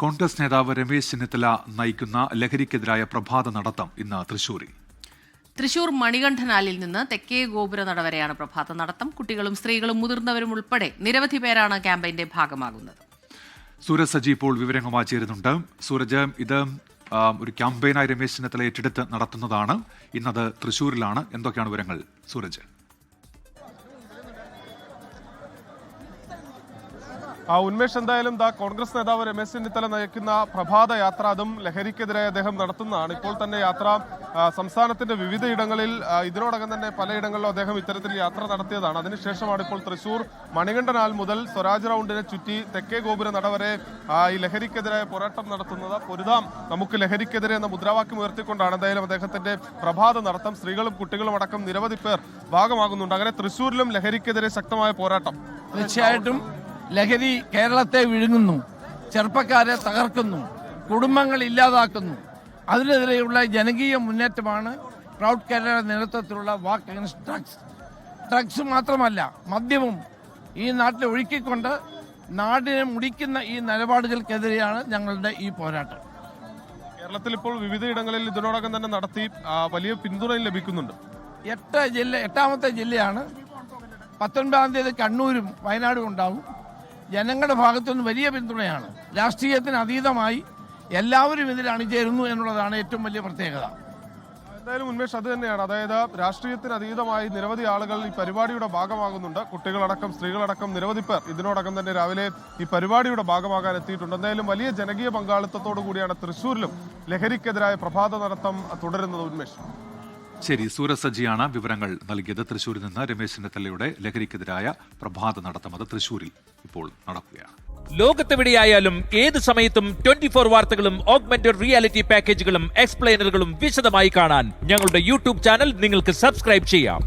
കോൺഗ്രസ് നേതാവ് രമേശ് ചെന്നിത്തല നയിക്കുന്ന ലഹരിക്കെതിരായ പ്രഭാത നടത്തം ഇന്ന് തൃശൂരിൽ. തൃശൂർ മണികണ്ഠനാലിൽ നിന്ന് തെക്കേ ഗോപുര നട വരെയാണ് പ്രഭാത നടത്തം. കുട്ടികളും സ്ത്രീകളും മുതിർന്നവരും ഉൾപ്പെടെ നിരവധി പേരാണ് ക്യാമ്പയിന്റെ ഭാഗമാകുന്നത്. സൂരജ് സജി ഇപ്പോൾ വിവരങ്ങളുമായി ചേരുന്നുണ്ട്. സൂരജ് ഇത് ഒരു ക്യാമ്പയിനായി രമേശ് ചെന്നിത്തല ഏറ്റെടുത്ത് നടത്തുന്നതാണ്. ഇന്നത് തൃശൂരിലാണ്. എന്തൊക്കെയാണ് വിവരങ്ങൾ സൂരജ്? ആ ഉന്മേഷ് എന്തായാലും ദാ കോൺഗ്രസ് നേതാവ് രമേശ് ചെന്നിത്തല നയിക്കുന്ന പ്രഭാത യാത്ര അതും ലഹരിക്കെതിരെ അദ്ദേഹം നടത്തുന്നതാണ്. ഇപ്പോൾ തന്നെ യാത്ര സംസ്ഥാനത്തിന്റെ വിവിധ ഇടങ്ങളിൽ ഇതിനോടകം തന്നെ പലയിടങ്ങളിലും അദ്ദേഹം ഇത്തരത്തിൽ യാത്ര നടത്തിയതാണ്. അതിനുശേഷമാണ് ഇപ്പോൾ തൃശൂർ മണികണ്ഠനാൽ മുതൽ സ്വരാജ് റൗണ്ടിനെ ചുറ്റി തെക്കേ ഗോപുര നട വരെ ഈ ലഹരിക്കെതിരായ പോരാട്ടം നടത്തുന്നത്. പൊരുതാം നമുക്ക് ലഹരിക്കെതിരെ എന്ന മുദ്രാവാക്യം ഉയർത്തിക്കൊണ്ടാണ് എന്തായാലും അദ്ദേഹത്തിന്റെ പ്രഭാത നടത്തം. സ്ത്രീകളും കുട്ടികളും അടക്കം നിരവധി പേർ ഭാഗമാകുന്നുണ്ട്. അങ്ങനെ തൃശൂരിലും ലഹരിക്കെതിരെ ശക്തമായ പോരാട്ടം. തീർച്ചയായിട്ടും ലഹരി കേരളത്തെ വിഴുങ്ങുന്നു ചെറുപ്പക്കാരെ തകർക്കുന്നു കുടുംബങ്ങൾ ഇല്ലാതാക്കുന്നു. അതിനെതിരെയുള്ള ജനകീയ മുന്നേറ്റമാണ് പ്രൗഡ് കേരള നേതൃത്വത്തിലുള്ള വാക്ക് അഗൻസ്റ്റ് ഡ്രഗ്സ്. ഡ്രഗ്സ് മാത്രമല്ല മദ്യവും ഈ നാട്ടിൽ ഒഴുക്കിക്കൊണ്ട് നാടിനെ മുടിക്കുന്ന ഈ നിലപാടുകൾക്കെതിരെയാണ് ഞങ്ങളുടെ ഈ പോരാട്ടം. കേരളത്തിൽ ഇപ്പോൾ വിവിധയിടങ്ങളിൽ ഇതിനോടകം തന്നെ നടത്തി വലിയ പിന്തുണ ലഭിക്കുന്നുണ്ട്. എട്ട് ജില്ല എട്ടാമത്തെ ജില്ലയാണ്. പത്തൊൻപതാം തീയതി കണ്ണൂരും വയനാടും ഉണ്ടാവും. ജനങ്ങളുടെ ഭാഗത്തുനിന്ന് വലിയ പിന്തുണയാണ്. രാഷ്ട്രീയത്തിന് അതീതമായി എല്ലാവരും ഇതിൽ അണിചേരുന്നു എന്നുള്ളതാണ് ഏറ്റവും വലിയ പ്രത്യേകത. എന്തായാലും ഉന്മേഷ് അത് തന്നെയാണ്. അതായത് രാഷ്ട്രീയത്തിന് അതീതമായി നിരവധി ആളുകൾ ഈ പരിപാടിയുടെ ഭാഗമാകുന്നുണ്ട്. കുട്ടികളടക്കം സ്ത്രീകളടക്കം നിരവധി പേർ ഇതിനോടകം തന്നെ രാവിലെ ഈ പരിപാടിയുടെ ഭാഗമാകാൻ എത്തിയിട്ടുണ്ട്. എന്തായാലും വലിയ ജനകീയ പങ്കാളിത്തത്തോടു കൂടിയാണ് തൃശ്ശൂരിലും ലഹരിക്കെതിരായ പ്രഭാത നടത്തം തുടരുന്നത് ഉന്മേഷ്. ശരി സൂരജ് സജിയാണ് വിവരങ്ങൾ നൽകിയത്. തൃശൂരിൽ നിന്ന് രമേശ് ചെന്നിത്തലയുടെ ലഹരിക്കെതിരായ പ്രഭാത നടത്തം അത് തൃശൂരിൽ ഇപ്പോൾ നടക്കുകയാണ്. ലോകത്തെവിടെയായാലും ഏത് സമയത്തും ട്വന്റി ഫോർ വാർത്തകളും ഓഗ്മെന്റഡ് റിയാലിറ്റി പാക്കേജുകളും എക്സ്പ്ലെയിനറുകളും വിശദമായി കാണാൻ ഞങ്ങളുടെ യൂട്യൂബ് ചാനൽ നിങ്ങൾക്ക് സബ്സ്ക്രൈബ് ചെയ്യാം.